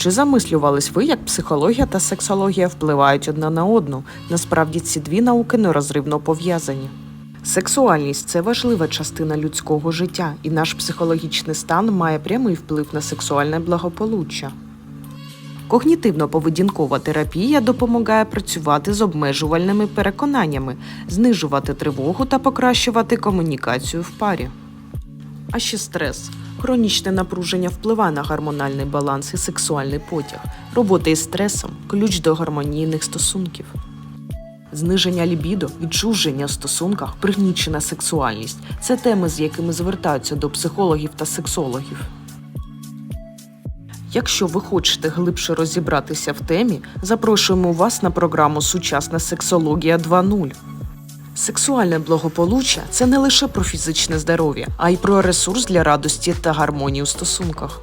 Чи замислювались ви, як психологія та сексологія впливають одна на одну? Насправді ці дві науки нерозривно пов'язані. Сексуальність це важлива частина людського життя, і наш психологічний стан має прямий вплив на сексуальне благополуччя. Когнітивно-поведінкова терапія допомагає працювати з обмежувальними переконаннями, знижувати тривогу та покращувати комунікацію в парі. А ще стрес. Хронічне напруження впливає на гормональний баланс і сексуальний потяг. Робота із стресом ключ до гармонійних стосунків. Зниження лібідо, відчуження в стосунках, пригнічена сексуальність це теми, з якими звертаються до психологів та сексологів. Якщо ви хочете глибше розібратися в темі, запрошуємо вас на програму Сучасна сексологія 2.0. Сексуальне благополуччя це не лише про фізичне здоров'я, а й про ресурс для радості та гармонії у стосунках.